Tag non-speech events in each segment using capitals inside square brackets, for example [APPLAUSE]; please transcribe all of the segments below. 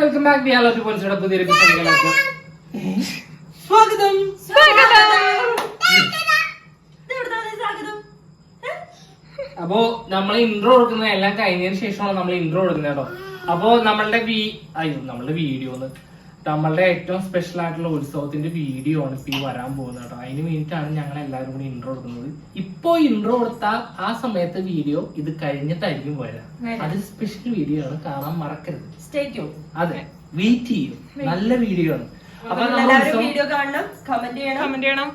Welcome back ചെയ്യാനുള്ള ഒരു പോലീസുടെ പുതിയൊരു എപ്പിസോഡിലേക്ക് സ്വാഗതം. അപ്പോ നമ്മൾ ഇൻട്രോ കൊടുക്കുന്നത് എല്ലാം കഴിഞ്ഞതിന് ശേഷമാണ് നമ്മൾ ഇൻട്രോ കൊടുക്കുന്നത് കേട്ടോ. അപ്പോ നമ്മളുടെ വീ അയ്യോ നമ്മളുടെ വീഡിയോ നമ്മളുടെ ഏറ്റവും സ്പെഷ്യൽ ആയിട്ടുള്ള ഉത്സവത്തിന്റെ വീഡിയോ ആണ് ഇപ്പൊ ഈ വരാൻ പോകുന്നത് കേട്ടോ. അതിന് വേണ്ടിയിട്ടാണ് ഞങ്ങൾ എല്ലാവരും കൂടി ഇൻട്രോ കൊടുക്കുന്നത്. ഇപ്പോ ഇൻട്രോ കൊടുത്താൽ ആ സമയത്ത് വീഡിയോ ഇത് കഴിഞ്ഞിട്ടായിരിക്കും വരാം അത് സ്പെഷ്യൽ വീഡിയോ ആണ്. കാണാൻ മറക്കരുത്. അതെ. വെയിറ്റ് ചെയ്യും. നല്ല വീഡിയോ ആണ്. അപ്പൊ നമ്മൾ വീഡിയോ കാണണം കമന്റ് ചെയ്യണം. കമന്റ് ചെയ്യണം.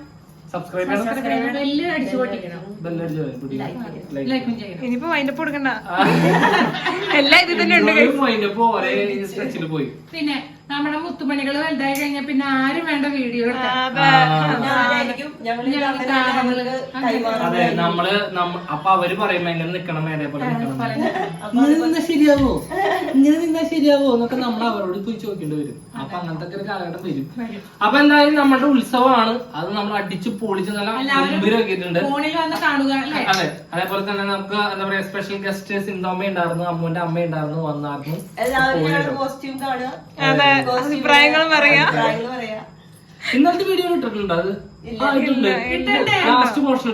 സബ്സ്ക്രൈബ് ചെയ്യണം. ബെല്ല് അടിച്ചു പൊട്ടിക്കണം. ബെല്ലടിച്ച് വരും. പിടി. Like. ലൈക്കും ചെയ്യണം. ഇനിയിപ്പോ അതിന്റെ കൊടുക്കണ്ട. [LAUGHS] എല്ലാം ഇത് തന്നെ ഉണ്ട് പോയി. പിന്നെ നമ്മുടെ മുത്തുമണികൾ വലുതായി കഴിഞ്ഞാൽ പിന്നെ ആരും വേണ്ട വീഡിയോ അതെ നമ്മൾ നമ്മ- അപ്പൊ അവർ പറയുമ്പോ എങ്ങനെ നിക്കണം ഇങ്ങനെ നിന്നാ ശരിയാവോ? ഇങ്ങനെ നിന്നാ ശരിയാവോ? എന്നൊക്കെ നമ്മൾ അവരോട് പോയി ചോദിക്കേണ്ടി വരും. അപ്പൊ അങ്ങനത്തെ ഒരു കാലഘട്ടം വരും. അപ്പൊ എന്തായാലും നമ്മുടെ ഉത്സവമാണ്. അത് നമ്മൾ അടിച്ചു പൊളിച്ച് നല്ല ഗംഭീരമാക്കിയിട്ടുണ്ട് വെക്കിയിട്ടുണ്ട് ഫോണിൽ വന്ന് കാണുക അല്ലേ? അതെ. അതേപോലെ തന്നെ നമുക്ക് എന്താ പറയാ സ്പെഷ്യൽ ഗസ്റ്റ് സിന്ധോമ ഉണ്ടായിരുന്നു അമ്മുന്റെ അമ്മ ഉണ്ടായിരുന്നു വന്നായിരുന്നു അഭിപ്രായങ്ങൾ പറയാ. ഇന്നത്തെ വീഡിയോ ഇട്ടിട്ടുണ്ട് അത്? ലാസ്റ്റ് പോർഷൻ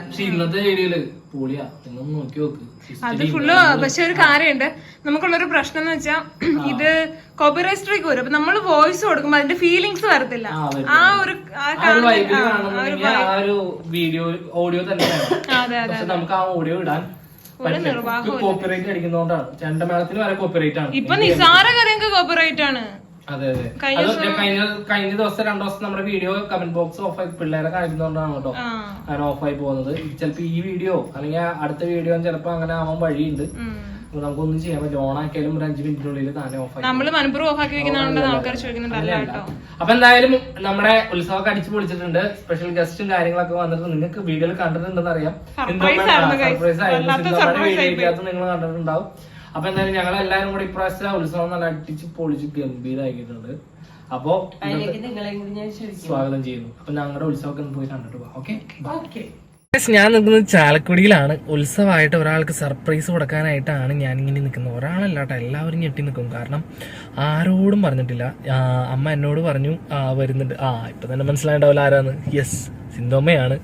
പക്ഷെ ഇന്നത്തെ വീഡിയോയിൽ പൊളിയാ. നിങ്ങൾ നോക്കി നോക്ക്. അത് ഫുള്ള് പക്ഷെ ഒരു കാര്യമുണ്ട് നമുക്കുള്ളൊരു പ്രശ്നം എന്ന് വെച്ചാൽ ഇത് കോപ്പിറൈറ്റ് സ്ട്രൈക്ക് വരും. അപ്പൊ നമ്മൾ വോയിസ് കൊടുക്കുമ്പോ അതിന്റെ ഫീലിങ്സ് വരത്തില്ല. ആ, ഒരു വീഡിയോ ഓഡിയോ തന്നെ അതെ അതെ പക്ഷെ നമുക്ക് ആ ഓഡിയോ ഇടാൻ കോപ്പിറൈറ്റ് അടിക്കുന്നതുകൊണ്ടാണ്. ചെണ്ടമേളത്തിന് വരെ കോപ്പിറൈറ്റ് ആണ്. ഇപ്പൊ നിസാര കാര്യങ്ങൾക്ക് കോപ്പിറൈറ്റ് ആണ്. അതെ അതെ. കഴിഞ്ഞ കഴിഞ്ഞ ദിവസം രണ്ടു ദിവസം നമ്മുടെ വീഡിയോ കമന്റ് ബോക്സ് ഓഫ് ആയി. പിള്ളേരെ കാണിക്കുന്നോണ്ടാണ് കേട്ടോ. അങ്ങനെ ഓഫ് ആയി പോകുന്നത്. ചിലപ്പോ ഈ വീഡിയോ അല്ലെങ്കിൽ അടുത്ത വീഡിയോ ചിലപ്പോ അങ്ങനെ ആവാൻ വഴിയുണ്ട്. നമുക്കൊന്നും ചെയ്യാൻ പറ്റില്ല. ഓൺ ആക്കിയാലും ഒരു അഞ്ച് മിനിറ്റിനുള്ളിൽ താനെ ഓഫ് ആയി നമ്മൾ മനഃപൂർവം ഓഫ് ആക്കി വെക്കുന്നതുകൊണ്ട് ആൾക്കാർ ചോദിക്കുന്നുണ്ട് അല്ല കേട്ടോ. അപ്പൊ എന്തായാലും നമ്മുടെ ഉത്സവമൊക്കെ അടിച്ചു പൊളിച്ചിട്ടുണ്ട്. സ്പെഷ്യൽ ഗസ്റ്റും കാര്യങ്ങളൊക്കെ വന്നിട്ട് നിങ്ങൾക്ക് വീഡിയോയിൽ കണ്ടിട്ടുണ്ടെന്ന് അറിയാം. സർപ്രൈസ് ആയിരുന്നു നിങ്ങൾ കണ്ടിട്ടുണ്ടാവും. അപ്പൊ എന്തായാലും ഞങ്ങൾ എല്ലാവരും കൂടി ഇപ്രാവശ്യം ഉത്സവം നല്ല അടിച്ച് പൊളിച്ച് ഗംഭീരമാക്കിയിട്ടുണ്ട് അപ്പോ സ്വാഗതം ചെയ്യുന്നു. അപ്പൊ ഞങ്ങളുടെ ഉത്സവമൊക്കെ ഒന്ന് പോയി കണ്ടിട്ട് പോവാം. ഓക്കെ ഓക്കെ ഞാൻ നിൽക്കുന്നത് ചാലക്കുടിയിലാണ്. ഉത്സവമായിട്ട് ഒരാൾക്ക് സർപ്രൈസ് കൊടുക്കാനായിട്ടാണ് ഞാൻ ഇങ്ങനെ നിൽക്കുന്നത്. ഒരാളല്ല കേട്ടോ എല്ലാവരും ഞെട്ടി നിൽക്കും. കാരണം ആരോടും പറഞ്ഞിട്ടില്ല. അമ്മ എന്നോട് പറഞ്ഞു വരുന്നുണ്ട്. ആ ഇപ്പൊ തന്നെ മനസ്സിലായിട്ടാവില്ല ആരാന്ന്. യെസ് സിന്തോമയാണ്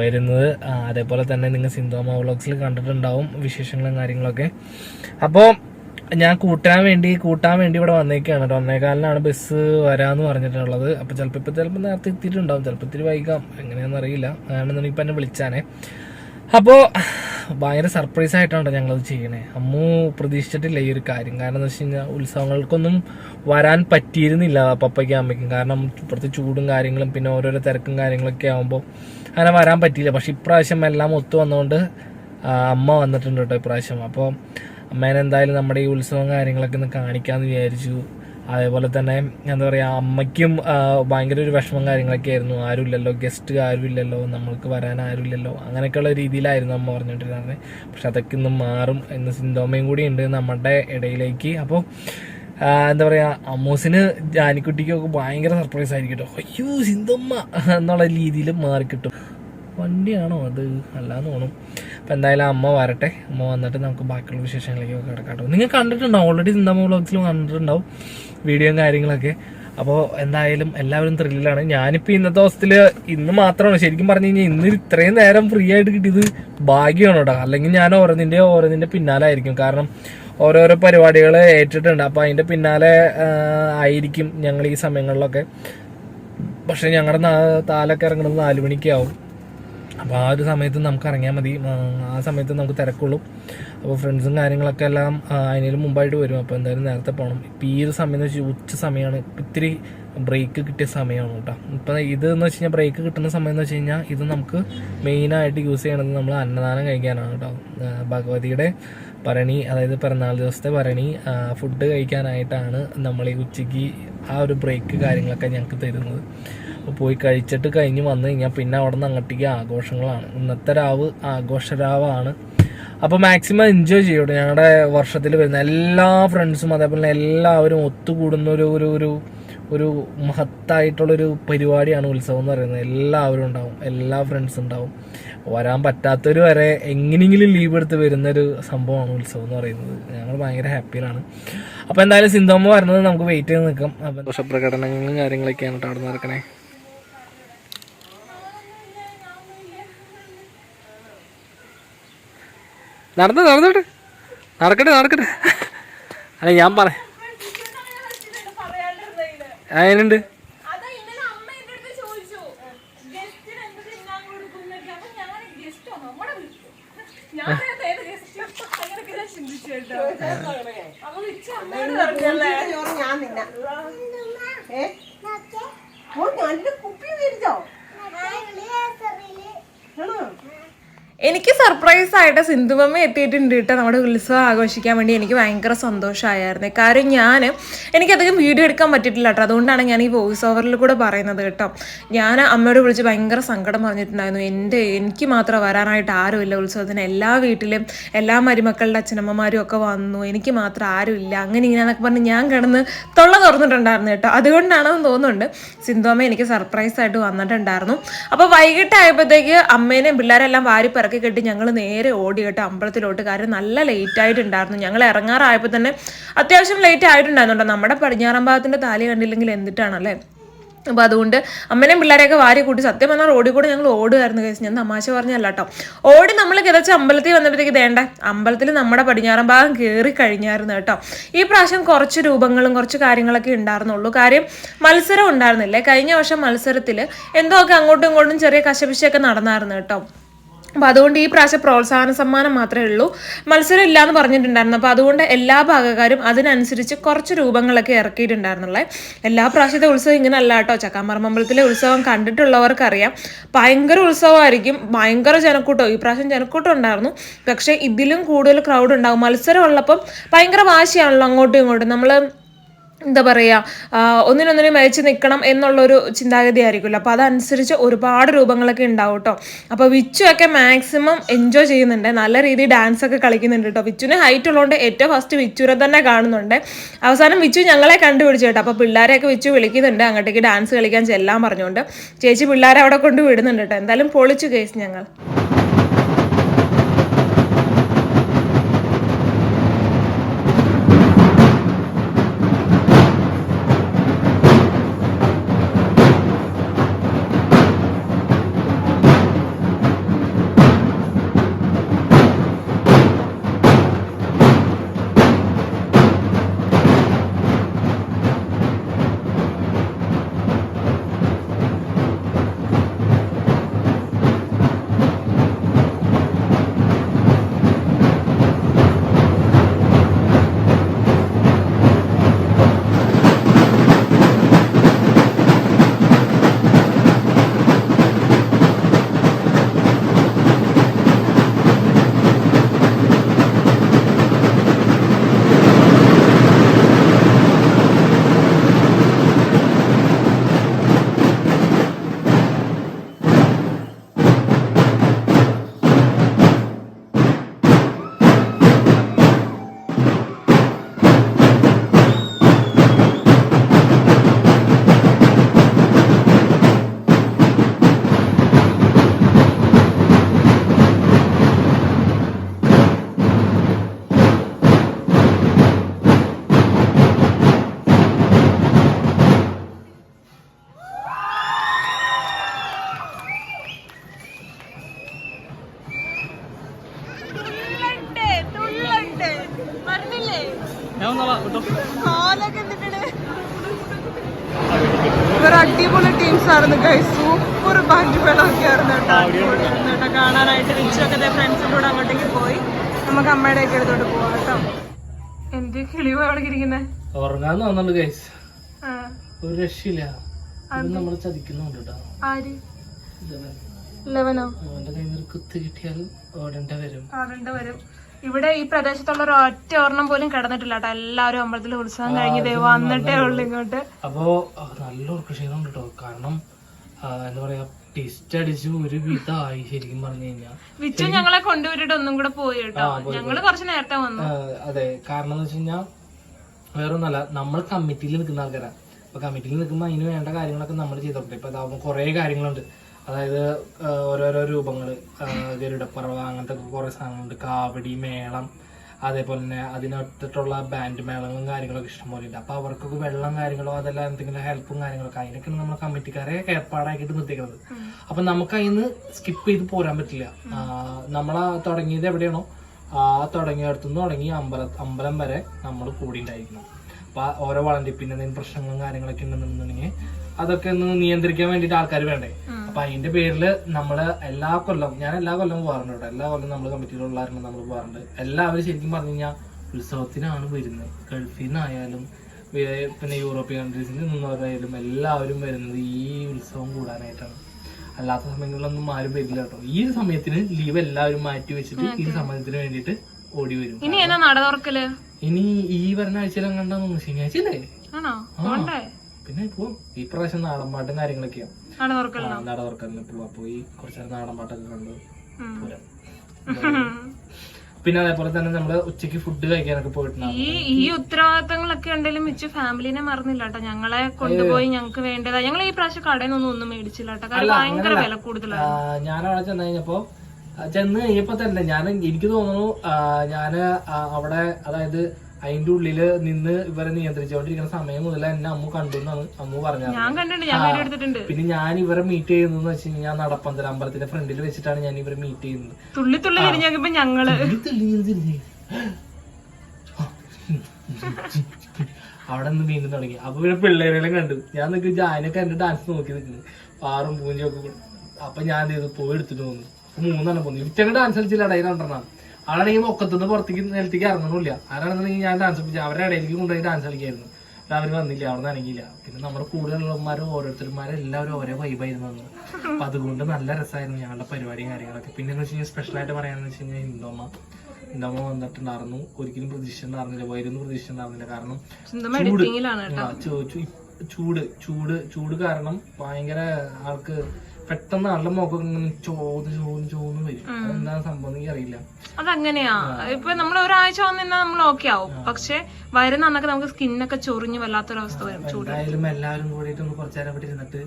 വരുന്നത്. അതേപോലെ തന്നെ നിങ്ങൾ സിന്തോമ വ്ളോഗ്സിൽ കണ്ടിട്ടുണ്ടാവും വിശേഷങ്ങളും കാര്യങ്ങളൊക്കെ. അപ്പോൾ ഞാൻ കൂട്ടാൻ വേണ്ടി കൂട്ടാൻ വേണ്ടി ഇവിടെ വന്നേക്കാണ് കേട്ടോ. ഒന്നേകാലിനാണ് ബസ് വരാന്ന് പറഞ്ഞിട്ടുള്ളത്. അപ്പൊ ചിലപ്പോ ഇപ്പൊ ചിലപ്പോ നേരത്തെ എത്തിയിട്ടുണ്ടാവും. ചിലപ്പോ ഇത്തിരി വൈകാം. എങ്ങനെയാണെന്ന് അറിയില്ല. അങ്ങനെയാണെന്നുണ്ടെങ്കിൽ ഇപ്പൊ എന്നെ വിളിച്ചാനേ. അപ്പോ ഭയങ്കര സർപ്രൈസ് ആയിട്ടാണ് ഞങ്ങളത് ചെയ്യണേ. അമ്മു പ്രതീക്ഷിച്ചിട്ടില്ല ഈ ഒരു കാര്യം. കാരണം എന്താ വെച്ച് കഴിഞ്ഞാൽ ഉത്സവങ്ങൾക്കൊന്നും വരാൻ പറ്റിയിരുന്നില്ല പപ്പയ്ക്കും അമ്മയ്ക്കും. കാരണം ഇപ്പുറത്തെ ചൂടും കാര്യങ്ങളും പിന്നെ ഓരോരോ തിരക്കും കാര്യങ്ങളൊക്കെ ആകുമ്പോൾ അങ്ങനെ വരാൻ പറ്റിയില്ല. പക്ഷെ ഇപ്രാവശ്യം എല്ലാം ഒത്തു വന്നുകൊണ്ട് അമ്മ വന്നിട്ടുണ്ട് കേട്ടോ ഇപ്രാവശ്യം. അപ്പോൾ അമ്മേനെ എന്തായാലും നമ്മുടെ ഈ ഉത്സവം കാര്യങ്ങളൊക്കെ ഒന്ന് കാണിക്കാമെന്ന് വിചാരിച്ചു. അതേപോലെ തന്നെ എന്താ പറയുക അമ്മയ്ക്കും ഭയങ്കര ഒരു വിഷമം കാര്യങ്ങളൊക്കെ ആയിരുന്നു. ആരുമില്ലല്ലോ ഗസ്റ്റ് ആരുമില്ലല്ലോ നമ്മൾക്ക് വരാൻ ആരുമില്ലല്ലോ അങ്ങനെയൊക്കെയുള്ള രീതിയിലായിരുന്നു അമ്മ പറഞ്ഞിട്ടിരുന്നത് പക്ഷെ അതൊക്കെ ഇന്ന് മാറും എന്ന സിന്തോമയും കൂടി ഉണ്ട് നമ്മുടെ ഇടയിലേക്ക്. അപ്പോൾ എന്താ പറയാ അമ്മൂസിന് ജാനിക്കുട്ടിക്കൊക്കെ ഭയങ്കര സർപ്രൈസ് ആയിരിക്കും കേട്ടോ. അയ്യോ സിന്തമ്മ എന്നുള്ള രീതിയിൽ മാറിക്കിട്ടും. വണ്ടിയാണോ അത്? അല്ലാന്ന് തോന്നും. അപ്പം എന്തായാലും അമ്മ വരട്ടെ. അമ്മ വന്നിട്ട് നമുക്ക് ബാക്കിയുള്ള വിശേഷങ്ങളിലേക്ക് കിടക്കാട്ടോ നിങ്ങൾ കണ്ടിട്ടുണ്ടോ? ഓൾറെഡി സിന്തമ്മ വ്ളോഗ്സിൽ കണ്ടിട്ടുണ്ടാവും വീഡിയോയും കാര്യങ്ങളൊക്കെ. അപ്പോൾ എന്തായാലും എല്ലാവരും ത്രില്ലാണ് ഞാനിപ്പോൾ ഇന്നത്തെ ദിവസത്തിൽ ഇന്ന് മാത്രമാണ്. ശരിക്കും പറഞ്ഞു കഴിഞ്ഞാൽ ഇന്ന് ഇത്രയും നേരം ഫ്രീ ആയിട്ട് കിട്ടിയത് ഭാഗ്യമാണ് കേട്ടോ. അല്ലെങ്കിൽ ഞാൻ ഓരോന്നിന്റെ ഓരോന്നിന്റെ പിന്നാലായിരിക്കും. കാരണം ഓരോരോ പരിപാടികൾ ഏറ്റിട്ടുണ്ട്. അപ്പോൾ അതിന്റെ പിന്നാലെ ആയിരിക്കും ഞങ്ങൾ ഈ സമയങ്ങളിലൊക്കെ. പക്ഷേ ഞങ്ങളുടെ താലൊക്കെ ഇറങ്ങുന്നത് നാല് മണിക്കാവും അപ്പോൾ ആ ഒരു സമയത്ത് നമുക്ക് ഇറങ്ങിയാൽ മതി. ആ, സമയത്ത് നമുക്ക് തിരക്കുള്ളൂ. അപ്പോൾ ഫ്രണ്ട്സും കാര്യങ്ങളൊക്കെ എല്ലാം അതിനേലും മുമ്പായിട്ട് വരും. അപ്പോൾ എന്തായാലും നേരത്തെ പോകണം ഇപ്പോൾ ഈ ഒരു സമയം എന്ന് വെച്ചാൽ ഉച്ച സമയമാണ് ഇപ്പം ഇത്തിരി ബ്രേക്ക് കിട്ടിയ സമയമാണ് കേട്ടോ. ഇപ്പം ഇത് എന്ന് വെച്ച് കഴിഞ്ഞാൽ ബ്രേക്ക് കിട്ടുന്ന സമയം എന്ന് വെച്ച് കഴിഞ്ഞാൽ ഇത് നമുക്ക് മെയിനായിട്ട് യൂസ് ചെയ്യണത് നമ്മൾ അന്നദാനം കഴിക്കാനാണ് കേട്ടോ. ഭഗവതിയുടെ ഭരണി അതായത് പിറന്നാൾ ദിവസത്തെ ഭരണി ഫുഡ് കഴിക്കാനായിട്ടാണ് നമ്മൾ ഈ ഉച്ചയ്ക്ക് ആ ഒരു ബ്രേക്ക് കാര്യങ്ങളൊക്കെ ഞങ്ങൾക്ക് തരുന്നത്. അപ്പോൾ പോയി കഴിച്ചിട്ട് കഴിഞ്ഞ് വന്നു കഴിഞ്ഞാൽ പിന്നെ അവിടെ നിന്ന് അങ്ങോട്ടേക്ക് ആഘോഷങ്ങളാണ്. ഇന്നത്തെ രാവ് ആഘോഷരാവാണ്. അപ്പോൾ മാക്സിമം എൻജോയ് ചെയ്യട്ടെ ഞങ്ങളുടെ വർഷത്തിൽ വരുന്ന എല്ലാ ഫ്രണ്ട്സും അതേപോലെ എല്ലാവരും ഒത്തുകൂടുന്ന ഒരു ഒരു ഒരു ഒരു മഹത്തായിട്ടുള്ളൊരു പരിപാടിയാണ് ഉത്സവം എന്ന് പറയുന്നത്. എല്ലാവരും ഉണ്ടാവും. എല്ലാ ഫ്രണ്ട്സും ഉണ്ടാവും. വരാൻ പറ്റാത്തവർ വരെ എങ്ങനെയെങ്കിലും ലീവ് എടുത്ത് വരുന്നൊരു സംഭവമാണ് ഉത്സവം എന്ന് പറയുന്നത്. ഞങ്ങൾ ഭയങ്കര ഹാപ്പിയിലാണ് അപ്പോൾ എന്തായാലും സിന്ധമ്മ വരുന്നത് നമുക്ക് വെയിറ്റ് ചെയ്ത് നിൽക്കാം. അപ്പം പ്രകടനങ്ങളും കാര്യങ്ങളൊക്കെയാണ് അവിടെ നടക്കണേ. നടന്നു നടന്നോട്ടെ നടക്കട്ടെ നടക്കട്ടെ. അല്ല ഞാൻ പറ അതിനുണ്ട് ഞാൻ നിന്നെ. കുപ്പി വീട്ടിലോ ഞാൻ അറിയാത്ത ഏത് ഗസ്റ്റ് അങ്ങനെയൊക്കെ ഞാൻ ചിന്തിച്ചു കേട്ടോ അപ്പൊ വിളിച്ച അമ്മയോട് പറഞ്ഞല്ലേ ചോറ് ഞാൻ തിന്നാം ഏ ഓ ഞാനിന്റെ കുപ്പി മേടിച്ചോ ആണോ എനിക്ക് സർപ്രൈസ് ആയിട്ട് സിന്ധുമമ്മ എത്തിയിട്ടുണ്ട് കേട്ടോ. നമ്മുടെ ഉത്സവം ആഘോഷിക്കാൻ വേണ്ടി എനിക്ക് ഭയങ്കര സന്തോഷമായിരുന്നു. കാര്യം ഞാൻ എനിക്കധികം വീഡിയോ എടുക്കാൻ പറ്റിയിട്ടില്ല കേട്ടോ. അതുകൊണ്ടാണ് ഞാൻ ഈ വോയിസ് ഓവറിൽ കൂടെ പറയുന്നത് കേട്ടോ. ഞാൻ അമ്മയോട് വിളിച്ച് ഭയങ്കര സങ്കടം പറഞ്ഞിട്ടുണ്ടായിരുന്നു. എന്റെ എനിക്ക് മാത്രം വരാനായിട്ട് ആരുമില്ല ഉത്സവത്തിന്. എല്ലാ വീട്ടിലും എല്ലാ മരുമക്കളുടെ അച്ഛനമ്മമാരും ഒക്കെ വന്നു. എനിക്ക് മാത്രം ആരുമില്ല. അങ്ങനെ ഇങ്ങനെയാന്നൊക്കെ പറഞ്ഞ് ഞാൻ കിടന്ന് തൊള്ള തുറന്നിട്ടുണ്ടായിരുന്നു കേട്ടോ. അതുകൊണ്ടാണെന്ന് തോന്നുന്നുണ്ട് സിന്ധുമ്മ എനിക്ക് സർപ്രൈസ് ആയിട്ട് വന്നിട്ടുണ്ടായിരുന്നു. അപ്പോൾ വൈകിട്ടായപ്പോഴത്തേക്ക് അമ്മേനെയും പിള്ളേരെല്ലാം വാരി കെട്ടി ഞങ്ങൾ നേരെ ഓടി കേട്ടോ അമ്പലത്തിലോട്ട്. കാര്യം നല്ല ലേറ്റ് ആയിട്ടുണ്ടായിരുന്നു. ഞങ്ങൾ ഇറങ്ങാറായപ്പോൾ തന്നെ അത്യാവശ്യം ലേറ്റ് ആയിട്ടുണ്ടായിരുന്നു നമ്മുടെ പടിഞ്ഞാറൻ ഭാഗത്തിന്റെ താലി കണ്ടില്ലെങ്കിൽ എന്തിട്ടാണല്ലേ? അപ്പോൾ അതുകൊണ്ട് അമ്മേനെയും പിള്ളേരെയൊക്കെ വാരി കൂട്ടി സത്യം പറഞ്ഞാൽ റോഡിൽ കൂടെ ഞങ്ങൾ ഓടുമായിരുന്നു കേസ് ഞാൻ തമാശ പറഞ്ഞല്ല കേട്ടോ. ഓടി നമ്മൾ കിതച്ച് അമ്പലത്തിൽ വന്നപ്പോഴത്തേക്ക് വേണ്ട അമ്പലത്തിൽ നമ്മുടെ പടിഞ്ഞാറൻ ഭാഗം കയറി കഴിഞ്ഞായിരുന്നു കേട്ടോ. ഈ പ്രാവശ്യം കുറച്ച് രൂപങ്ങളും കുറച്ച് കാര്യങ്ങളൊക്കെ ഉണ്ടായിരുന്നുള്ളൂ. കാര്യം മത്സരം ഉണ്ടായിരുന്നില്ലേ? കഴിഞ്ഞ വർഷം മത്സരത്തിൽ എന്തോ ഒക്കെ അങ്ങോട്ടും ഇങ്ങോട്ടും ചെറിയ കശപിശയൊക്കെ നടന്നായിരുന്നു കേട്ടോ. അപ്പോൾ അതുകൊണ്ട് ഈ പ്രാവശ്യം പ്രോത്സാഹന സമ്മാനം മാത്രമേ ഉള്ളൂ. മത്സരം ഇല്ല എന്ന് പറഞ്ഞിട്ടുണ്ടായിരുന്നു. അപ്പോൾ അതുകൊണ്ട് എല്ലാ ഭാഗക്കാരും അതിനനുസരിച്ച് കുറച്ച് രൂപങ്ങളൊക്കെ ഇറക്കിയിട്ടുണ്ടായിരുന്നുള്ളേ. എല്ലാ പ്രാവശ്യത്തെ ഉത്സവം ഇങ്ങനെ അല്ല കേട്ടോ. ചക്കാമ്പറമ്പലത്തിലെ ഉത്സവം കണ്ടിട്ടുള്ളവർക്കറിയാം. ഭയങ്കര ഉത്സവമായിരിക്കും. ഭയങ്കര ജനക്കൂട്ടം. ഈ പ്രാവശ്യം ജനക്കൂട്ടം ഉണ്ടായിരുന്നു. പക്ഷേ ഇതിലും കൂടുതൽ ക്രൗഡ് ഉണ്ടാവും. മത്സരം ഉള്ളപ്പം ഭയങ്കര വാശിയാണല്ലോ അങ്ങോട്ടും ഇങ്ങോട്ടും. നമ്മൾ എന്താ പറയുക ഒന്നിനൊന്നിനും മേച്ച് നിൽക്കണം എന്നുള്ളൊരു ചിന്താഗതി ആയിരിക്കുമല്ലോ അപ്പോൾ അതനുസരിച്ച് ഒരുപാട് രൂപങ്ങളൊക്കെ ഉണ്ടാവും കേട്ടോ അപ്പോൾ വിച്ചുവൊക്കെ മാക്സിമം എൻജോയ് ചെയ്യുന്നുണ്ട്. നല്ല രീതിയിൽ ഡാൻസ് ഒക്കെ കളിക്കുന്നുണ്ട് കേട്ടോ വിച്ചുവിന് ഹൈറ്റ് ഉള്ളതുകൊണ്ട് ഏറ്റവും ഫസ്റ്റ് വിച്ചുരെ തന്നെ കാണുന്നുണ്ട്. അവസാനം വിച്ചു ഞങ്ങളെ കണ്ടുപിടിച്ചു കേട്ടോ. അപ്പോൾ പിള്ളേരെയൊക്കെ വിച്ചു വിളിക്കുന്നുണ്ട്. അങ്ങോട്ടേക്ക് ഡാൻസ് കളിക്കാൻ ചെല്ലാൻ പറഞ്ഞുകൊണ്ട് ചേച്ചി പിള്ളേരെ അവിടെ കൊണ്ട് വിടുന്നുണ്ട് കേട്ടോ എന്തായാലും പൊളിച്ചു കേസ് ഞങ്ങൾ. ടീംസ് ആയിരുന്നു ഗൈസ് സൂപ്പർ ബാൻഡ് മേളമൊക്കെ ആയിരുന്നു കേട്ടോ. അടിപൊളിയായിരുന്നു കേട്ടോ. കാണാനായിട്ട് റിച്ചൊക്കെ ഫ്രണ്ട്സിന്റെ കൂടെ അങ്ങോട്ടേക്ക് പോയി. നമുക്ക് അമ്മയുടെ ഒക്കെ അടുത്തോട്ട് പോവാം കേട്ടോ. എന്ത് കിളിവ് അവിടെ ഇരിക്കുന്നത് ഉറങ്ങാന്ന് തോന്നുന്നുണ്ട് ഗൈസ് ഒരു രക്ഷയില്ല. ഇത് നമ്മൾ ചതിക്കുന്നുണ്ട് കേട്ടോ. ആര്? ലെവനോ അവന്റെ കയ്യിൽ നിന്ന് കുത്ത് കിട്ടിയാൽ ഓടേണ്ട വരും. ഓടേണ്ട വരും. ഇവിടെ ഈ പ്രദേശത്തുള്ള ഒരു ഒറ്റ ഒരെണ്ണം പോലും കിടന്നിട്ടില്ല കേട്ടോ. എല്ലാവരും അമ്പലത്തിൽ ഉത്സവം കഴിഞ്ഞ് വന്നിട്ടേ ഉള്ളൂ ഇങ്ങോട്ട്. അപ്പോ നല്ലൊരു കൃഷി ഉറക്കക്ഷീണം കേട്ടോ. കാരണം എന്താ പറയാ ടിസ്റ്റ് അടിച്ച് ഒരു വിധമായി ശരിക്കും പറഞ്ഞു കഴിഞ്ഞാൽ വിച്ചു ഞങ്ങളെ കൊണ്ടുവരിട്ട് ഒന്നും കൂടെ പോയി കേട്ടോ. ഞങ്ങൾ കുറച്ച് നേരത്തെ വന്നു. അതെ. കാരണം എന്ന് വെച്ച് കഴിഞ്ഞാൽ വേറൊന്നല്ല നമ്മൾ കമ്മിറ്റിയിൽ നിൽക്കുന്ന ആൾക്കാരാണ് അപ്പൊ കമ്മിറ്റിയിൽ നിൽക്കുമ്പോൾ അതിന് വേണ്ട കാര്യങ്ങളൊക്കെ നമ്മൾ ചെയ്തോട്ടെ ഇപ്പൊ അതാവുമ്പോൾ കുറേ കാര്യങ്ങളുണ്ട്. അതായത് ഓരോരോ രൂപങ്ങൾ ഗരുഡപ്പറവ അങ്ങനത്തെ കുറേ സാധനങ്ങളുണ്ട്. കാവടി മേളം അതേപോലെ തന്നെ അതിനൊത്തിട്ടുള്ള ബാൻഡ് മേളങ്ങളും കാര്യങ്ങളൊക്കെ ഇഷ്ടംപോലെ ഉണ്ട്. അപ്പൊ അവർക്കൊക്കെ വെള്ളം കാര്യങ്ങളോ അതെല്ലാം എന്തെങ്കിലും ഹെൽപ്പും കാര്യങ്ങളൊക്കെ അതിനൊക്കെയാണ് നമ്മൾ കമ്മിറ്റിക്കാരെ ഏർപ്പാടാക്കിയിട്ട് നിർത്തിക്കുന്നത് അപ്പൊ നമുക്ക് അതിന് സ്കിപ്പ് ചെയ്ത് പോരാൻ പറ്റില്ല. നമ്മൾ തുടങ്ങിയത് എവിടെയാണോ? ആ തുടങ്ങിയടത്തുനിന്ന് തുടങ്ങി അമ്പല അമ്പലം വരെ നമ്മൾ കൂടി ഉണ്ടായിരിക്കണം അപ്പൊ ഓരോ വളണ്ടി എന്തെങ്കിലും പ്രശ്നങ്ങളും കാര്യങ്ങളൊക്കെ ഉണ്ടെന്നുണ്ടെങ്കിൽ അതൊക്കെ ഒന്ന് നിയന്ത്രിക്കാൻ വേണ്ടിയിട്ട് ആൾക്കാർ വേണ്ടേ? അപ്പൊ അതിന്റെ പേരിൽ നമ്മൾ എല്ലാ കൊല്ലം ഞാൻ എല്ലാ കൊല്ലം പോകാറുണ്ട് കേട്ടോ. എല്ലാ കൊല്ലം നമ്മൾ കമ്മിറ്റിയിലുള്ള നമ്മൾ പോകാറുണ്ട്. എല്ലാവരും ശരിക്കും പറഞ്ഞു കഴിഞ്ഞാൽ ഉത്സവത്തിനാണ് വരുന്നത്. ഗൾഫിൽ നിന്നായാലും പിന്നെ യൂറോപ്യൻ കൺട്രീസിൽ നിന്നവരായാലും എല്ലാവരും വരുന്നത് ഈ ഉത്സവം കൂടാനായിട്ടാണ്. അല്ലാത്ത സമയങ്ങളിലൊന്നും ആരും വരില്ല കേട്ടോ. ഈ ഒരു സമയത്തിന് ലീവ് എല്ലാവരും മാറ്റി വെച്ചിട്ട് ഈ സമയത്തിന് വേണ്ടിട്ട് ഓടി വരും. ഇനി എന്നാ നട തുറക്കൽ ഇനി ഈ വരുന്ന ആഴ്ചയിലും കണ്ടെന്ന് ശനിയാഴ്ച അല്ലേ പിന്നെ ഇപ്പൊ ഈ പ്രാവശ്യം നാടൻ പാട്ടും കാര്യങ്ങളൊക്കെയാ. നട തുറക്കലിന് പോവാ പോയി. കുറച്ചു നേരം നാടൻ പാട്ടൊക്കെ കണ്ടു. പോരാം. പിന്നെ അതേപോലെ തന്നെ നമ്മൾ ഉച്ചയ്ക്ക് ഫുഡ് കഴിക്കാനൊക്കെ പോയിട്ടുണ്ട്? ഈ ഈ ഉത്തരവാദിത്തങ്ങളൊക്കെ ഉണ്ടെങ്കിലും മിച്ച ഫാമിലിനെ മറന്നില്ല കേട്ടോ ഞങ്ങളെ കൊണ്ടുപോയി ഞങ്ങൾക്ക് വേണ്ടതാ. ഞങ്ങൾ ഈ പ്രാവശ്യം കടയിൽ നിന്നൊന്നും ഒന്നും മേടിച്ചില്ല കേട്ടോ കാരണം ഭയങ്കര വില കൂടുതലാണ്. ഞാൻ അവിടെ ചെന്ന് കഴിഞ്ഞപ്പോ ചെന്ന് കഴിഞ്ഞപ്പോ തന്നെ ഞാൻ എനിക്ക് തോന്നുന്നു ഞാൻ ഞാൻ അവിടെ അതായത് അതിന്റെ ഉള്ളിൽ നിന്ന് ഇവരെ നിയന്ത്രിച്ചുകൊണ്ടിരിക്കുന്ന സമയം മുതൽ എന്നെ അമ്മു കണ്ടു എന്നാണ് അമ്മു പറഞ്ഞത്. പിന്നെ ഞാൻ ഇവരെ മീറ്റ് ചെയ്യുന്നത് വെച്ച് കഴിഞ്ഞാൽ നടപ്പന്തല അമ്പലത്തിന്റെ ഫ്രണ്ടിൽ വെച്ചിട്ടാണ് ഞാൻ ഇവരെ മീറ്റ് ചെയ്യുന്നത്. തുള്ളി തുള്ളി ഞങ്ങൾ. അവിടെ നിന്ന് വീണ്ടും തുടങ്ങി. അപ്പൊ പിന്നെ പിള്ളേരെല്ലാം കണ്ടു. ഞാൻ നിൽക്കും ജാനൊക്കെ എന്റെ ഡാൻസ് നോക്കി നിൽക്കുന്നു പാറും പൂഞ്ചൊക്കെ. അപ്പൊ ഞാൻ എന്ത് ചെയ്തു? പോയി എടുത്തിട്ട് അപ്പൊ മൂന്നെണ്ണം പോന്നു ഇറ്റങ്ങ് ഡാൻസ് കളിച്ചില്ല ഇടയിൽ രണ്ടെണ്ണം ആളാണെങ്കിൽ മൊക്കത്തുനിന്ന് പുറത്തേക്ക് നിലത്തേക്ക് ഇറങ്ങണില്ല ആരാണെന്നുണ്ടെങ്കിൽ ഞാൻ ഡാൻസ് അവരുടെ ഇടയിലേക്ക് കൊണ്ടുപോയി ഡാൻസ് കളിക്കായിരുന്നു. പക്ഷെ അവർ വന്നില്ല അവിടെ നനങ്ങിയില്ല പിന്നെ നമ്മുടെ കൂടുതലുള്ളവന്മാരും ഓരോരുത്തർമാരും എല്ലാവരും ഓരോ വൈബായിരുന്നു വന്നു അപ്പൊ അതുകൊണ്ട് നല്ല രസമായിരുന്നു ഞങ്ങളുടെ പരിപാടിയും കാര്യങ്ങളൊക്കെ. പിന്നെ എന്ന് വെച്ച് കഴിഞ്ഞാൽ സ്പെഷ്യൽ ആയിട്ട് പറയാന്ന് വെച്ച് കഴിഞ്ഞാൽ ഹിന്ദോമ്മ ഹിന്ദോമ വന്നിട്ടുണ്ടായിരുന്നു. ഒരിക്കലും പ്രതീക്ഷിച്ചിട്ടുണ്ടായിരുന്നില്ല വരുന്നു പ്രതീക്ഷിച്ചിട്ടുണ്ടായിരുന്നില്ല കാരണം സ്വന്തം കാരണം ആ, ചൂ- ചൂ- ചൂട്. ചൂട് ചൂട് കാരണം ഭയങ്കര ആൾക്ക് പെട്ടെന്ന് ആളുടെ മുഖം ഇങ്ങനെ ചോന്ന് ചോന്ന് ചോന്ന് വരും. എന്താ സംഭവം എനിക്ക് അറിയില്ല. അതങ്ങനെയാ. ഇപ്പൊ നമ്മൾ ഒരാഴ്ച വന്നിരുന്നാൽ നമ്മൾ ഓക്കെ ആവും. പക്ഷെ വരുന്ന അന്നൊക്കെ നമുക്ക് സ്കിന്നൊക്കെ ചൊറിഞ്ഞ് വല്ലാത്തൊരവസ്ഥ വരും ചൂട്. എന്തായാലും എല്ലാവരും കൂടിയിട്ട് ഒന്ന് കുറച്ചു നേരം ഇവിടെ ഇരുന്നിട്ട്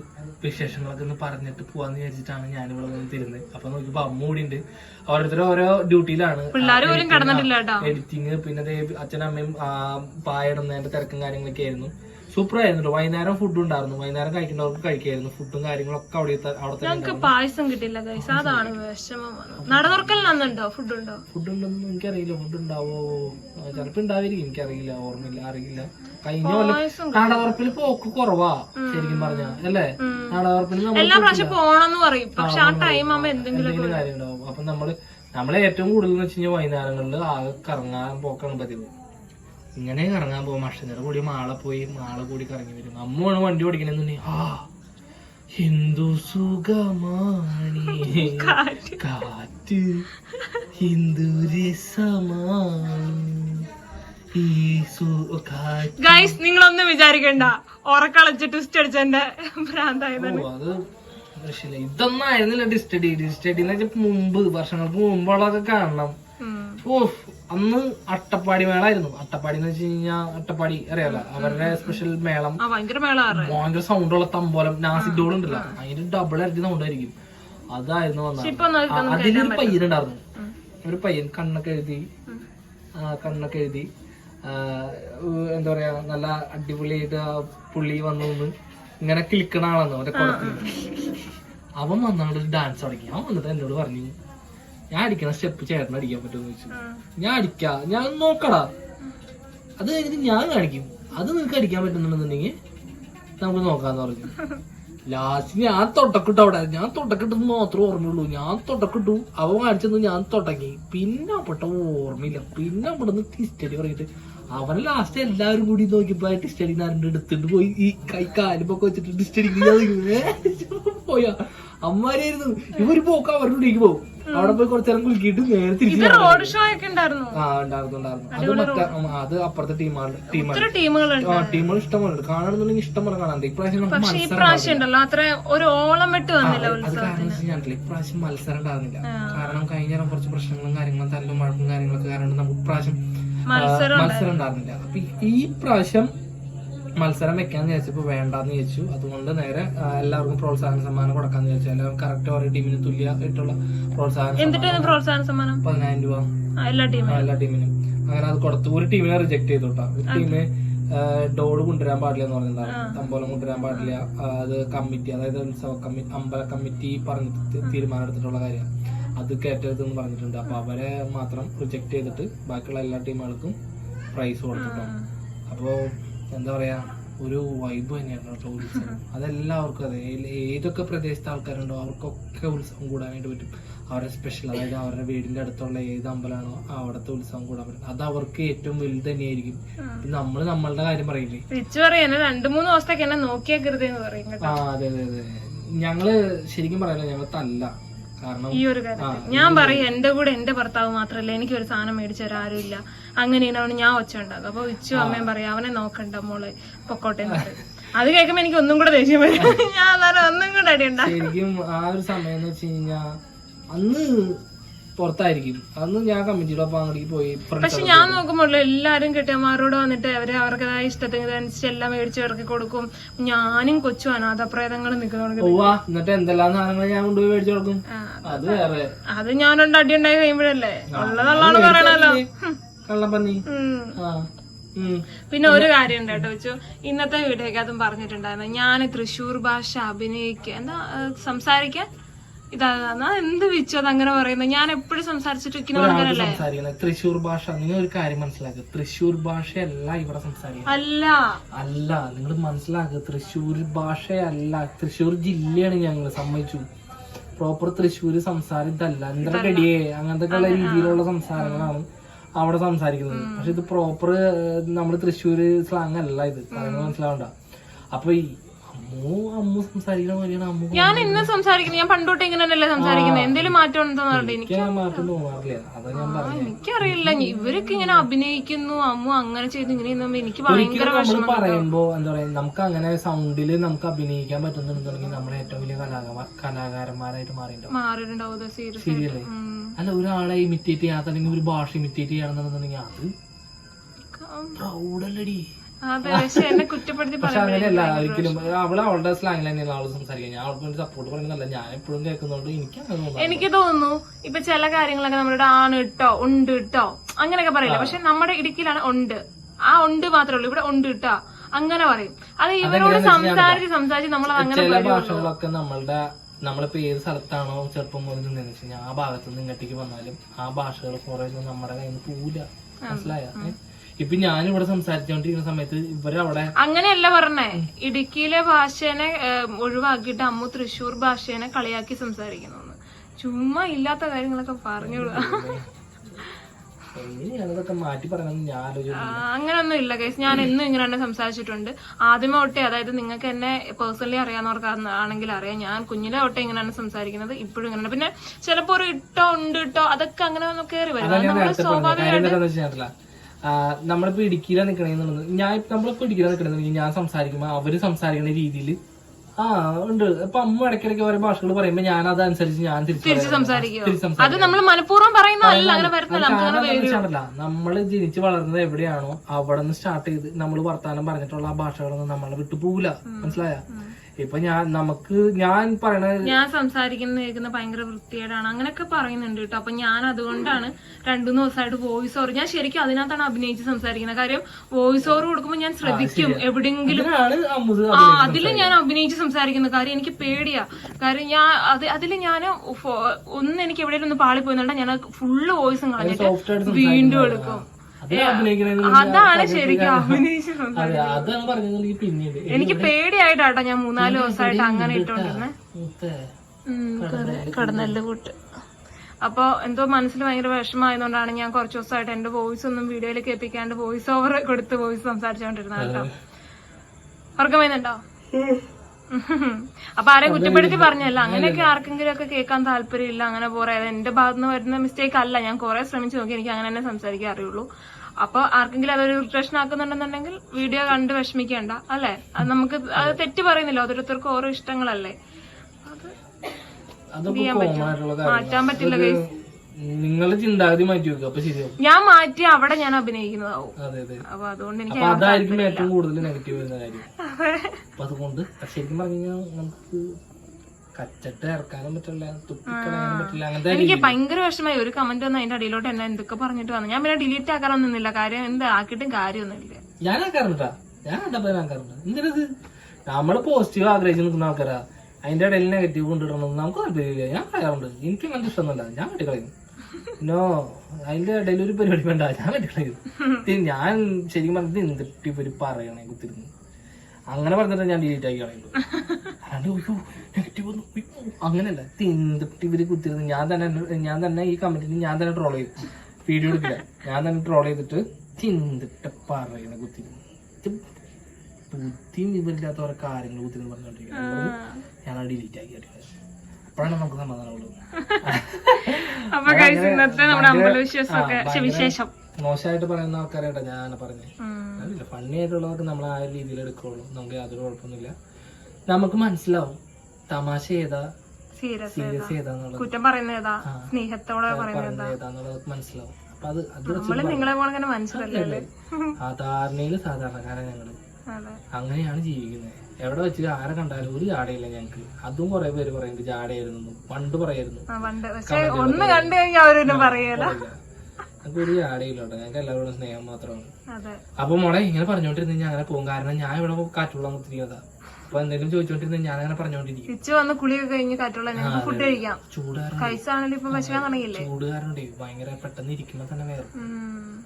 വിശേഷങ്ങളൊക്കെ ഒന്ന് പറഞ്ഞിട്ട് പോവാന്ന് വിചാരിച്ചിട്ടാണ് ഞാൻ ഇവിടെ വന്ന് തരുന്നത് അപ്പൊ നോക്കിയപ്പോ അമ്മ കൂടി ഉണ്ട്. ഓരോരുത്തരും ഓരോ ഡ്യൂട്ടിയിലാണ്. പിള്ളേർ പോലും കിടന്നിട്ടില്ല എഡിറ്റിങ് പിന്നെ അച്ഛനും അമ്മയും പായിടുന്നതിന്റെ തിരക്കും കാര്യങ്ങളൊക്കെ ആയിരുന്നു. സൂപ്പർ ആയിരുന്നു കേട്ടോ വൈകുന്നേരം ഫുഡ് ഉണ്ടായിരുന്നു. വൈകുന്നേരം കഴിക്കേണ്ടവർക്ക് കഴിക്കായിരുന്നു. ഫുഡും കാര്യങ്ങളൊക്കെ അവിടെ അവിടെ നമുക്ക് പായസം കിട്ടില്ല ഗൈസ് അതാണ് വിഷമം. നടന്നുണ്ടോ നട ഫുഡ് ഉണ്ടോ? ഫുഡ് ഉണ്ടെന്ന് എനിക്കറിയില്ല. ഫുഡ് ഉണ്ടാവോ? ചിലപ്പോ ഉണ്ടാവില്ല എനിക്കറിയില്ല. ഓർമ്മയില്ല. അറിയില്ല. കഴിഞ്ഞ കൊല്ലം പോക്ക് കുറവാ ശരിക്കും പറഞ്ഞ. അല്ലേ? നമ്മൾ എല്ലാ പ്രാവശ്യം പോണെന്ന് പറയും. പക്ഷെ ആ ടൈം ആവുമ്പോ എന്തെങ്കിലും കാര്യം ഉണ്ടാവും അപ്പൊ നമ്മൾ നമ്മളെ ഏറ്റവും കൂടുതൽ എന്ന് വെച്ച് കഴിഞ്ഞാൽ വൈകുന്നേരങ്ങളിൽ ആകെ കറങ്ങാൻ പോക്കാണ് പതിവ്. ഇങ്ങനെ കറങ്ങാൻ പോകും. അക്ഷരം കൂടി മാള പോയി മാള കൂടി കറങ്ങി വരും. അമ്മയാണ് വണ്ടി ഓടിക്കണെന്നുണ്ടെങ്കിൽ ആ ഹിന്ദു സുഖമാണി. കാറ്റ്. ഹിന്ദു ഗൈസ് നിങ്ങളൊന്നും വിചാരിക്കണ്ട. ഉറക്കളച്ച് ട്വിസ്റ്റ് അടിച്ചെന്റെ ഭ്രാന്തായത് ഓ, അത് രക്ഷയില്ല. ഇതൊന്നും ആയിരുന്നില്ല ഡിസ്റ്റഡി ഡിസ്റ്റഡി എന്ന് വെച്ചാൽ മുമ്പ് വർഷങ്ങൾക്ക് മുമ്പുള്ളതൊക്കെ കാണണം. ഓ അന്ന് അട്ടപ്പാടി മേള ആയിരുന്നു അട്ടപ്പാടി എന്ന് വെച്ച് കഴിഞ്ഞാൽ അട്ടപ്പാടി അറിയാലോ? അവരുടെ സ്പെഷ്യൽ മേളം. ഭയങ്കര സൗണ്ട് ഉള്ള സൗണ്ടുള്ള തമ്പോലം നാസിഡോൾ ഉണ്ടല്ലോ. അതിന് ഡബിൾ ഇരട്ടി സൗണ്ടായിരിക്കും അതായിരുന്നു വന്നത് അതിലൊരു പയ്യനുണ്ടായിരുന്നു. ഒരു പയ്യൻ കണ്ണൊക്കെ എഴുതി കണ്ണൊക്കെ എഴുതി എന്താ പറയാ നല്ല അടിപൊളി ആയിട്ട് പുള്ളി വന്നു ഇങ്ങനെ കിളിക്കണ ആളാണ് അവന്റെ കുളത്തിൽ അവൻ വന്നാണ്ട് ഡാൻസ് തുടങ്ങി. അവൻ വന്നിട്ട് എന്നോട് പറഞ്ഞു ഞാൻ അടിക്കണ സ്റ്റെപ്പ് ചേട്ടൻ അടിക്കാൻ പറ്റുമെന്ന് ചോദിച്ചു. ഞാൻ അടിക്കാ. ഞാൻ നോക്കടാ. അത് കഴിഞ്ഞിട്ട് ഞാൻ കാണിക്കും. അത് നിനക്ക് അടിക്കാൻ പറ്റുന്നുണ്ടെന്നുണ്ടെങ്കിൽ നമുക്ക് നോക്കാന്ന് പറഞ്ഞു. [LAUGHS] ലാസ്റ്റ് ഞാൻ തൊട്ടക്കിട്ടു അവിടെ. ഞാൻ തൊട്ടക്കിട്ടു മാത്രമേ ഓർമ്മയുള്ളൂ. ഞാൻ തൊട്ടക്കിട്ടു. അവ കാണിച്ചെന്ന് ഞാൻ തൊട്ടക്കി. പിന്നെ പെട്ട ഓർമ്മയില്ല. പിന്നെ അവിടെ നിന്ന് ടിസ്റ്റഡി പറഞ്ഞിട്ട് അവനെ ലാസ്റ്റ് എല്ലാവരും കൂടി നോക്കിയപ്പോ ടിസ്റ്റഡി നാരന്റെ എടുത്തിട്ട് പോയി. ഈ കൈ കാലുമൊക്കെ വെച്ചിട്ട് ടിസ്റ്റഡി [LAUGHS] പോയാ. അമ്മാരായിരുന്നു ഇവർ പോക്ക് അവരുടെ ഇടയ്ക്ക് പോകും. അവിടെ പോയി കുറച്ചേരം കുലുക്കിയിട്ട് നേരെ തിരിച്ചു റോഡ് ഷോ ഒക്കെ ഉണ്ടായിരുന്നു. ആ ഉണ്ടായിരുന്നു ഉണ്ടായിരുന്നു. അത് മറ്റേ അത് അപ്പുറത്തെ ടീമാണ് ടീമുകളുണ്ട് ആ ടീമുകൾ ഇഷ്ടമാണ് കാണണമെന്നുണ്ടെങ്കിൽ ഇഷ്ടമാണ് കാണാൻ ഇപ്രാവശ്യം പക്ഷെ ഈ ഉണ്ടല്ലോ. അത്ര ഒരു ഓളം വെട്ട് വന്നില്ല ഇപ്രാവശ്യം മത്സരം ഉണ്ടാകുന്നില്ല കാരണം കഴിഞ്ഞ കുറച്ച് പ്രശ്നങ്ങളും കാര്യങ്ങളും തല്ലും മഴക്കും കാര്യങ്ങളൊക്കെ കാരണം നമുക്ക് ഇപ്രാവശ്യം മത്സരം ഉണ്ടായിരുന്നില്ല. അപ്പൊ ഈ പ്രാവശ്യം മത്സരം വെക്കാന്ന് ചോദിച്ചപ്പോ വേണ്ടാന്ന് ചോദിച്ചു അതുകൊണ്ട് നേരെ എല്ലാവർക്കും പ്രോത്സാഹന സമ്മാനം കൊടുക്കാന്ന് ചോദിച്ചു എല്ലാവരും കറക്റ്റ് ഓരോ ടീമിന് തുല്യമായിട്ടുള്ള പ്രോത്സാഹന എന്നിട്ടാണ് പ്രോത്സാഹന സമ്മാനം? പതിനായിരം രൂപ. എല്ലാ ടീമിനും എല്ലാ ടീമിനും അങ്ങനെ അത് കൊടുത്തു. ഒരു ടീമിനെ റിജക്ട് ചെയ്തു കേട്ടോ ഒരു ടീമിന് ഡോൾ കൊണ്ടുവരാൻ പാടില്ല എന്ന് പറഞ്ഞിട്ടുണ്ടായിരുന്നു തമ്പോലം കൊണ്ടുവരാൻ പാടില്ല. അത് കമ്മിറ്റി അതായത് ഉത്സവ കമ്മിറ്റി അമ്പല കമ്മിറ്റി പറഞ്ഞ് തീരുമാനം എടുത്തിട്ടുള്ള കാര്യം. അത് കയറ്റരുത് എന്ന് പറഞ്ഞിട്ടുണ്ട്. അപ്പൊ അവരെ മാത്രം റിജക്ട് ചെയ്തിട്ട് ബാക്കിയുള്ള എല്ലാ ടീമുകൾക്കും പ്രൈസ് കൊടുത്തിട്ടുണ്ട് അപ്പോ എന്താ പറയാ ഒരു വൈബ് തന്നെയായിരുന്നു കേട്ടോ ഉത്സവം. അതെല്ലാവർക്കും അതെ. ഏതൊക്കെ പ്രദേശത്തെ ആൾക്കാരുണ്ടോ അവർക്കൊക്കെ ഉത്സവം കൂടാനായിട്ട് പറ്റും. അവരുടെ സ്പെഷ്യൽ അതായത് അവരുടെ വീടിന്റെ അടുത്തുള്ള ഏത് അമ്പലമാണോ അവിടുത്തെ ഉത്സവം കൂടാൻ പറ്റും. അത് അവർക്ക് ഏറ്റവും വലുത് തന്നെയായിരിക്കും. നമ്മൾ നമ്മളുടെ കാര്യം പറയില്ലേ? റിച്ച് രണ്ടു മൂന്ന് ദിവസത്തേക്ക് എന്നെ നോക്കിയേക്കരുത് എന്ന് പറയും ആ അതെ അതെ അതെ. ഞങ്ങൾ ശരിക്കും പറയാലോ ഞങ്ങൾ തല്ല കാരണം ഈ ഒരു കാര്യത്തിൽ ഞാൻ പറയും എന്റെ കൂടെ എന്റെ ഭർത്താവ് മാത്രല്ല എനിക്ക് ഒരു സാധനം മേടിച്ചു ആരുമില്ല. അങ്ങനെയാണ് ഞാൻ ഒച്ച ഉണ്ടാക്കും അപ്പൊ ഉച്ചു അമ്മയും പറയും അവനെ നോക്കണ്ട മോൾ പൊക്കോട്ടെ അത് കേൾക്കുമ്പോ എനിക്ക് ഒന്നും കൂടെ ദേഷ്യം വരും. ഞാൻ അന്നേരം ഒന്നും കൂടെ അടി ഉണ്ടാകും ശരിക്കും ആ ഒരു സമയം എന്ന് വെച്ച് കഴിഞ്ഞാ അന്ന് പുറത്തായിരിക്കും. അന്ന് ഞാൻ കമ്മിറ്റിയുടെ ഒപ്പം അങ്ങോട്ടേക്ക് പോയി പക്ഷെ ഞാൻ നോക്കുമ്പോൾ എല്ലാരും കെട്ടിയന്മാരോട് വന്നിട്ട് അവർ അവർക്കതായ ഇഷ്ടത്തിനനുസരിച്ച് എല്ലാം മേടിച്ച് ഇറക്കി കൊടുക്കും. ഞാനും കൊച്ചു അനാഥപ്രേതങ്ങൾ എന്നിട്ട് എന്തെല്ലാം സാധനങ്ങൾ ഞാൻ കൊണ്ടുപോയി മേടിച്ചു കൊടുക്കും? അത് വേറെ. അത് ഞാൻ രണ്ട് അടി ഉണ്ടായി കഴിയുമ്പോഴല്ലേ? ഉള്ളതുള്ളതാണ് പറയണല്ലോ. കള്ളപ്പന്നി. ആ പിന്നെ ഒരു കാര്യം ഉണ്ട് കേട്ടോ വെച്ചു ഇന്നത്തെ വീഡിയോക്ക് അതും പറഞ്ഞിട്ടുണ്ടായിരുന്നു. ഞാൻ തൃശ്ശൂർ ഭാഷ അഭിനയിക്കുക എന്താ സംസാരിക്കാൻ ഇതാ എന്ത് വെച്ചു അത് അങ്ങനെ പറയുന്നത് ഞാൻ എപ്പോഴും ആൾക്കാരല്ലേ സംസാരിക്കുന്നത് തൃശ്ശൂർ ഭാഷ. നിങ്ങൾ ഒരു കാര്യം മനസ്സിലാക്കുക തൃശ്ശൂർ ഭാഷയല്ല ഇവിടെ സംസാരിക്കുന്നത് അല്ല. അല്ല നിങ്ങൾ മനസ്സിലാക്കുക തൃശ്ശൂർ ഭാഷയല്ല. തൃശ്ശൂർ ജില്ലയാണ് ഞങ്ങൾ സമ്മതിച്ചു. പ്രോപ്പർ തൃശ്ശൂർ സംസാരം ഇതല്ല. എന്തരക്കടിയേ അങ്ങനത്തെ രീതിയിലുള്ള സംസാരങ്ങളാണ്. അവിടെ സംസാരിക്കുന്നത്. പക്ഷെ ഇത് പ്രോപ്പർ നമ്മൾ തൃശ്ശൂർ സ്ലാങ് അല്ല ഇത്. പറയുന്നത് മനസ്സിലാവണ്ട. അപ്പൊ ഈ അമ്മു അമ്മു സംസാരിക്കണ പോലെയാണ് അമ്മു ഞാൻ ഇന്ന് സംസാരിക്കുന്നത്. ഞാൻ പണ്ടോട്ട് ഇങ്ങനെ തന്നെയല്ലേ സംസാരിക്കുന്നത് എന്തെങ്കിലും മാറ്റം ഉണ്ടെന്ന് പറഞ്ഞിട്ട് എനിക്ക് മാറ്റം തോന്നാറില്ല. അതാ ഞാൻ പറഞ്ഞത് എനിക്കറിയില്ല. ഇവരൊക്കെ ഇങ്ങനെ അഭിനയിക്കുന്നു. അമ്മു അങ്ങനെ ചെയ്തു ഇങ്ങനെ ചെയ്യുമ്പോ എനിക്ക് ഭയങ്കര വിഷമം പറയുമ്പോ എന്താ പറയാ നമുക്ക് അങ്ങനെ സൗണ്ടിൽ നമുക്ക് അഭിനയിക്കാൻ പറ്റുന്നുണ്ടെന്നുണ്ടെങ്കിൽ നമ്മുടെ ഏറ്റവും വലിയ കലാകാര കലാകാരന്മാരായിട്ട് മാറിയിട്ടുണ്ടാവും. സീരിയസ് അല്ല ഒരാളെ ഇമിറ്റേറ്റ് ചെയ്യാത്ത അല്ലെങ്കിൽ ഒരു ഭാഷ ഇമിറ്റേറ്റ് ചെയ്യണമെന്നുണ്ടെന്നുണ്ടെങ്കിൽ അത് പ്രൗഡല്ലടി. പക്ഷെ അങ്ങനെയല്ല ഒരിക്കലും അവൾ അവളുടെ സ്ലാങ്ങിൽ തന്നെയാണ് അവൾ സംസാരിക്കുക. ഞാൻ അവൾക്ക് വേണ്ടി സപ്പോർട്ട് പറയുന്നതല്ല ഞാൻ എപ്പോഴും കേൾക്കുന്നതുകൊണ്ട് എനിക്ക് അങ്ങനെ എനിക്ക് തോന്നുന്നു ഇപ്പൊ ചില കാര്യങ്ങളൊക്കെ നമ്മുടെ ആണ് ഇട്ടോ ഉണ്ട് ഇട്ടോ അങ്ങനെയൊക്കെ പറയില്ല? പക്ഷെ നമ്മുടെ ഇടുക്കിയിലാണ് ഉണ്ട്. ആ ഉണ്ട് മാത്രമേ ഉള്ളൂ ഇവിടെ ഉണ്ട് ഇട്ടോ. അങ്ങനെ പറയും. അത് ഇവരോട് സംസാരിച്ച് സംസാരിച്ച് നമ്മൾ അങ്ങനെ ചില ഭാഷകളൊക്കെ നമ്മളുടെ നമ്മളിപ്പോ ഏത് സ്ഥലത്താണോ ചെറുപ്പം മുതൽ നിന്ന് വെച്ച് കഴിഞ്ഞാൽ ആ ഭാഗത്ത് നിന്ന് ഇങ്ങോട്ടേക്ക് വന്നാലും ആ ഭാഷകൾ കുറേ നമ്മുടെ കയ്യിൽ നിന്ന് പോവില്ല. മനസ്സിലായ? ഇപ്പൊ ഞാനിവിടെ സംസാരിച്ചോണ്ടിരിക്കുന്ന സമയത്ത് ഇവരവിടെ അങ്ങനെയല്ല പറഞ്ഞേ. ഇടുക്കിയിലെ ഭാഷേനെ ഒഴിവാക്കിയിട്ട് അമ്മു തൃശ്ശൂർ ഭാഷേനെ കളിയാക്കി സംസാരിക്കുന്നു ചുമ്മാ ഇല്ലാത്ത കാര്യങ്ങളൊക്കെ പറഞ്ഞു മാറ്റി പറയണമെന്ന് ഞാൻ അങ്ങനൊന്നും ഇല്ല കേസ് ഞാൻ എന്നും ഇങ്ങനെ തന്നെ സംസാരിച്ചിട്ടുണ്ട്. ആദ്യമേ തൊട്ടേ അതായത് നിങ്ങൾക്ക് എന്നെ പേഴ്സണലി അറിയാവുന്നവർക്ക് ആണെങ്കിൽ അറിയാം. ഞാൻ കുഞ്ഞിലെ തൊട്ടേ ഇങ്ങനെയാണ് സംസാരിക്കുന്നത് ഇപ്പോഴും ഇങ്ങനെ പിന്നെ ചിലപ്പോ ഒരു ഇട്ടോ ഉണ്ട് ഇട്ടോ അതൊക്കെ അങ്ങനെ ഒന്ന് കയറി വരും. അത് നമ്മൾ വെച്ചാൽ നമ്മളിപ്പോ ഇടുക്കിയിലാണ് നിക്കണെന്നുള്ളത് ഞാൻ നമ്മളിപ്പോ ഇടുക്കിയിലാണ് നിക്കണെന്നുണ്ടെങ്കിൽ ഞാൻ സംസാരിക്കുമ്പോ അവർ സംസാരിക്കുന്ന രീതിയിൽ ആ ഉണ്ട്. ഇപ്പൊ അമ്മ ഇടയ്ക്കിടയ്ക്ക് ഓരോ ഭാഷകൾ പറയുമ്പോ ഞാൻ അതനുസരിച്ച് ഞാൻ തിരിച്ചു സംസാരിക്കുമോ അത് നമ്മൾ മനഃപൂർവം പറയുന്നതല്ല അങ്ങനെ വരുന്നില്ല നമ്മൾ ജനിച്ച് വളർന്നത് എവിടെയാണോ അവിടെ നിന്ന് സ്റ്റാർട്ട് ചെയ്ത് നമ്മൾ വർത്താനം പറഞ്ഞിട്ടുള്ള ആ ഭാഷകളൊന്നും നമ്മളെ വിട്ടു പോവില്ല. മനസ്സിലായ? ഇപ്പൊ ഞാൻ നമുക്ക് ഞാൻ പറയണ ഞാൻ സംസാരിക്കുന്ന കേൾക്കുന്ന ഭയങ്കര വൃത്തികേടാണ്. അങ്ങനെയൊക്കെ പറയുന്നുണ്ട് കേട്ടോ. അപ്പൊ ഞാൻ അതുകൊണ്ടാണ് രണ്ടു ദിവസമായിട്ട് വോയിസ് ഓവർ ഞാൻ ശരിക്കും അതിനകത്താണ് അഭിനയിച്ച് സംസാരിക്കുന്നത്. കാര്യം വോയിസ് ഓവർ കൊടുക്കുമ്പോൾ ഞാൻ ശ്രദ്ധിക്കും എവിടെയെങ്കിലും. ആ അതിൽ ഞാൻ അഭിനയിച്ച് സംസാരിക്കുന്ന. കാര്യം എനിക്ക് പേടിയാ. കാര്യം ഞാൻ അത് അതിൽ ഞാൻ ഒന്ന് എനിക്ക് എവിടെയെങ്കിലും ഒന്ന് പാളി ഞാൻ ഫുള്ള് വോയിസും കളഞ്ഞിട്ട് വീണ്ടും എടുക്കും. അതിൽ അതാണ് ശരിക്കും അഭിനയിച്ച് അതെ അതാണ് പറഞ്ഞത് പിന്നീട്. എനിക്ക് പേടിയായിട്ടാട്ടോ ഞാൻ മൂന്നാൽ ദിവസമായിട്ട് അങ്ങനെ ഇട്ടോണ്ടിരുന്നെ. കടന്നല്ല കൂട്ട്. അപ്പൊ എന്തോ മനസ്സിൽ ഭയങ്കര വിഷമമായതുകൊണ്ടാണ് ഞാൻ കുറച്ച് ദിവസമായിട്ട് എന്റെ വോയിസ് ഒന്നും വീഡിയോയിൽ കേൾപ്പിക്കാണ്ട് വോയിസ് ഓവർ കൊടുത്ത് വോയിസ് സംസാരിച്ചോണ്ടിരുന്നത് കേട്ടോ. ഉറക്കം വരുന്നുണ്ടോ [LAUGHS] അപ്പൊ ആരെ കുറ്റപ്പെടുത്തി പറഞ്ഞല്ല അങ്ങനെയൊക്കെ ആർക്കെങ്കിലും ഒക്കെ കേൾക്കാൻ താല്പര്യമില്ല അങ്ങനെ പോരാ. എന്റെ ഭാഗത്ത് നിന്ന് വരുന്ന മിസ്റ്റേക്ക് അല്ല. ഞാൻ കുറെ ശ്രമിച്ചു നോക്കി എനിക്ക് അങ്ങനെ തന്നെ സംസാരിക്കാൻ അറിയുള്ളൂ അപ്പൊ ആർക്കെങ്കിലും അതൊരു ഇറിറ്റേഷൻ ആക്കുന്നുണ്ടെന്നുണ്ടെങ്കിൽ വീഡിയോ കണ്ട് വിഷമിക്കണ്ട അല്ലേ? അത് നമുക്ക് അത് തെറ്റ് പറയുന്നില്ല. ഓരോരുത്തർക്കും ഓരോ ഇഷ്ടങ്ങളല്ലേ. അത് മാറ്റാൻ പറ്റില്ല. നിങ്ങളുടെ ചിന്താഗതി മാറ്റി വെക്കുക അപ്പൊ ശരിയാവും. ഞാൻ മാറ്റി അവിടെ ഞാൻ അഭിനയിക്കുന്നതാവും. അതെ അതെ അപ്പൊ അതുകൊണ്ട് എനിക്ക് അതായിരിക്കും ഏറ്റവും കൂടുതൽ നെഗറ്റീവ് വരുന്ന കാര്യം. അപ്പൊ അതുകൊണ്ട് ശരിക്കും പറഞ്ഞു നമുക്ക് കച്ചട്ട് ഇറക്കാനും പറ്റില്ല തുപ്പിക്കളയാനും പറ്റില്ല അങ്ങനത്തെ എനിക്ക് ഭയങ്കര വിഷമായി ഒരു കമന്റ് വന്ന് അതിന്റെ അടിയിലോട്ട് എന്നെ എന്തൊക്കെ പറഞ്ഞിട്ട് വന്നു. ഞാൻ പിന്നെ ഡിലീറ്റ് നിന്നില്ല. കാര്യം എന്ത്? ആക്കിയിട്ടും കാര്യമൊന്നുമില്ല. ഞാൻ ആക്കാറുണ്ടാ ഞാൻ കണ്ടപ്പോ ഞാൻ ആക്കാറുണ്ട്? എന്തിനത്? നമ്മൾ പോസിറ്റീവ് ആഗ്രഹിച്ച് നിൽക്കുന്ന ആൾക്കാരാ. അതിന്റെ ഇടയിൽ നെഗറ്റീവ് കൊണ്ടിടണം നമുക്ക് താല്പര്യമില്ല. ഞാൻ പറയാറുണ്ട്. എനിക്ക് അങ്ങനത്തെ ഇഷ്ടമൊന്നുമല്ല ഞാൻ വെട്ടിക്കളയും. നോ അതിന്റെ ഇടയിൽ ഒരു പരിപാടി വേണ്ട. ഞാൻ വെട്ടിക്കളയും. [LAUGHS] ഞാൻ ശരിക്കും പറഞ്ഞത് എന്തിട്ട് ഇവർ പറയണേ കുത്തിരുന്ന്? അങ്ങനെ പറഞ്ഞിട്ട് ഞാൻ ഡിലീറ്റ് ആക്കി കളയുള്ളൂ. അല്ലാണ്ട് അയ്യോ നെഗറ്റീവ് അങ്ങനെയല്ല. തിന്നിട്ട് ഇവർ കുത്തിരുന്ന് ഞാൻ തന്നെ ഞാൻ തന്നെ ഈ കമന്റിന് ഞാൻ തന്നെ ട്രോൾ ചെയ്തു. വീഡിയോ എടുക്കില്ല ഞാൻ തന്നെ ട്രോൾ ചെയ്തിട്ട് തിന്നിട്ട് പറയണ കുത്തിരുന്നു. ബുദ്ധിയും ഇവരില്ലാത്ത ഓരോ കാര്യങ്ങൾ കുത്തിരുന്ന് പറഞ്ഞോണ്ടിരിക്കുന്നത് ഞാൻ ഡിലീറ്റ് ആക്കി കളയുന്നത് അപ്പോഴാണ് നമുക്ക് സമാധാനമുള്ളൂ അപ്പൊ ഇന്നത്തെ നമ്മുടെ അമ്പലവിശ്വാസമൊക്കെ വിശേഷം. മോശമായിട്ട് പറയുന്ന ആൾക്കാരായിട്ടാ ഞാൻ പറഞ്ഞേ. അല്ല ഫണ്ണി ആയിട്ടുള്ളവർക്ക് നമ്മൾ ആ ഒരു രീതിയിൽ എടുക്കുള്ളൂ. നമുക്ക് യാതൊരു കുഴപ്പമൊന്നുമില്ല. നമുക്ക് മനസ്സിലാവും. തമാശ ഏതാ? സീരിയസ് ഏതാന്നുള്ളത്. കുറ്റം പറയുന്ന ഏതാ? സ്നേഹത്തോടെ ഏതാന്നുള്ളത് മനസ്സിലാവും. അപ്പൊ അത് അത് നമ്മൾ നിങ്ങളെ പോലെ തന്നെ മനസ്സിലല്ലേ? ആ ധാരണയിൽ സാധാരണക്കാരാ ഞങ്ങൾ. അങ്ങനെയാണ് ജീവിക്കുന്നത്. എവിടെ വെച്ച് ആരെ കണ്ടാലും ഒരു ജാടയില്ല ഞങ്ങക്ക്. അതും കുറെ പേര് പറയുന്നുണ്ട് ജാടയായിരുന്നു പണ്ട് പറയായിരുന്നു. ഒന്ന് കണ്ടു കഴിഞ്ഞാൽ അവരൊന്നും പറയല. ഞങ്ങൾക്ക് ഒരു ജാടയില്ല ഞങ്ങൾക്ക് എല്ലാവരോടും സ്നേഹം മാത്രമാണ്. അപ്പൊ മോളെ ഇങ്ങനെ പറഞ്ഞോണ്ടിരുന്ന ഞാൻ അങ്ങനെ പോകും കാരണം ഞാൻ ഇവിടെ കാറ്റുള്ള കുത്തിരിക്കുന്നതാ. അപ്പൊ എന്തെങ്കിലും ചോദിച്ചോണ്ടിരുന്ന ഞാൻ അങ്ങനെ പറഞ്ഞോണ്ടിരിക്കും വന്ന് കുളിയൊക്കെ കഴിഞ്ഞ് കാറ്റുള്ള ഫുഡ് കഴിക്കാം. ചൂടുകാരൻ കഴിച്ചാണെങ്കിലും ഇപ്പൊ വിശക്കാൻ തുടങ്ങിയില്ലേ? ചൂടുകാരനുണ്ട് ഭയങ്കര പെട്ടെന്ന് ഇരിക്കുമ്പോ തന്നെ വേറെ.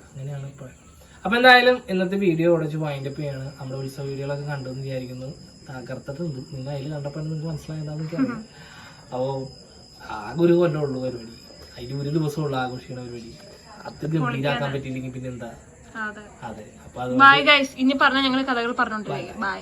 അങ്ങനെയാണ് ഇപ്പൊ. അപ്പൊ എന്തായാലും ഇന്നത്തെ വീഡിയോ ഉടച്ച് വൈൻഡപ്പ് ചെയ്യാണ്. നമ്മുടെ ഉത്സവ വീഡിയോകളൊക്കെ കണ്ടെന്ന് വിചാരിക്കുന്നു. തകർത്തിട്ടുണ്ട് നിങ്ങൾ അതിൽ കണ്ടപ്പോ നിങ്ങൾക്ക് മനസ്സിലായതാന്ന് എനിക്കറിയാം [LAUGHS] അപ്പോ ആകെ ഒരു കൊല്ലം ഉള്ളു പരിപാടി. അതിൽ ഒരു ദിവസമുള്ള ആഘോഷിക്കുന്ന പരിപാടി. അത് ഗംഭീരാക്കാൻ പറ്റിയില്ലെങ്കിൽ പിന്നെന്താ? അതെ. അപ്പൊ അത് ബൈ ഗൈസ് ഇനി പറഞ്ഞ ഞങ്ങൾ കഥകൾ പറഞ്ഞോണ്ടിരിക്കും. ബൈ